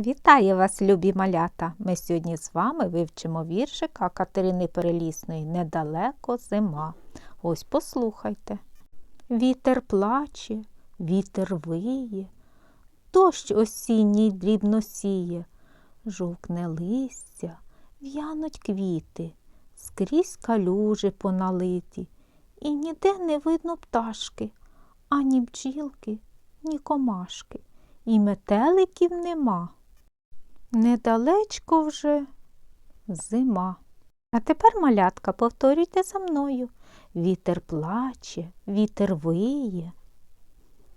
Вітаю вас, любі малята! Ми сьогодні з вами вивчимо віршика Катерини Перелісної Недалеко зима. Ось послухайте. Вітер плаче, вітер виє, дощ осінній дрібно сіє, жовкне листя, в'януть квіти, скрізь калюжі поналиті, і ніде не видно пташки, ані бджілки, ні комашки, і метеликів нема. Недалечко вже зима. А тепер, малятка, повторюйте за мною. Вітер плаче, вітер виє,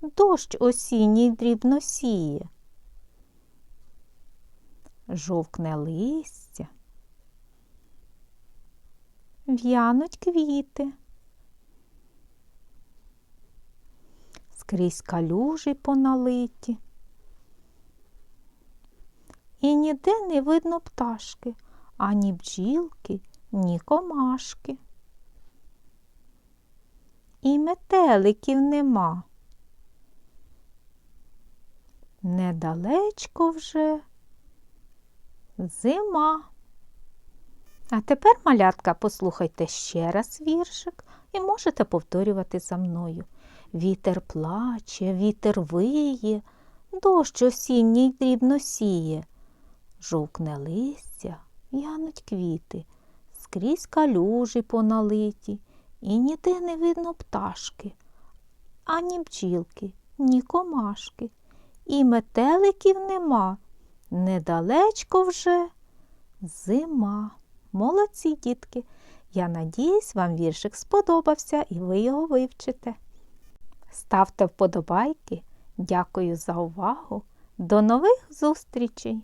дощ осінній дрібно сіє, жовкне листя, в'януть квіти, скрізь калюжі поналиті. І ніде не видно пташки, ані бджілки, ні комашки. І метеликів нема. Недалечко вже зима. А тепер, малятка, послухайте ще раз віршик і можете повторювати за мною. Вітер плаче, вітер виє, дощ осінній дрібно сіє. Жовкне листя, в'януть квіти, скрізь калюжі поналиті, і ніде не видно пташки, ані бджілки, ні комашки, і метеликів нема. Недалечко вже зима. Молодці, дітки. Я надіюсь, вам віршик сподобався і ви його вивчите. Ставте вподобайки. Дякую за увагу. До нових зустрічей!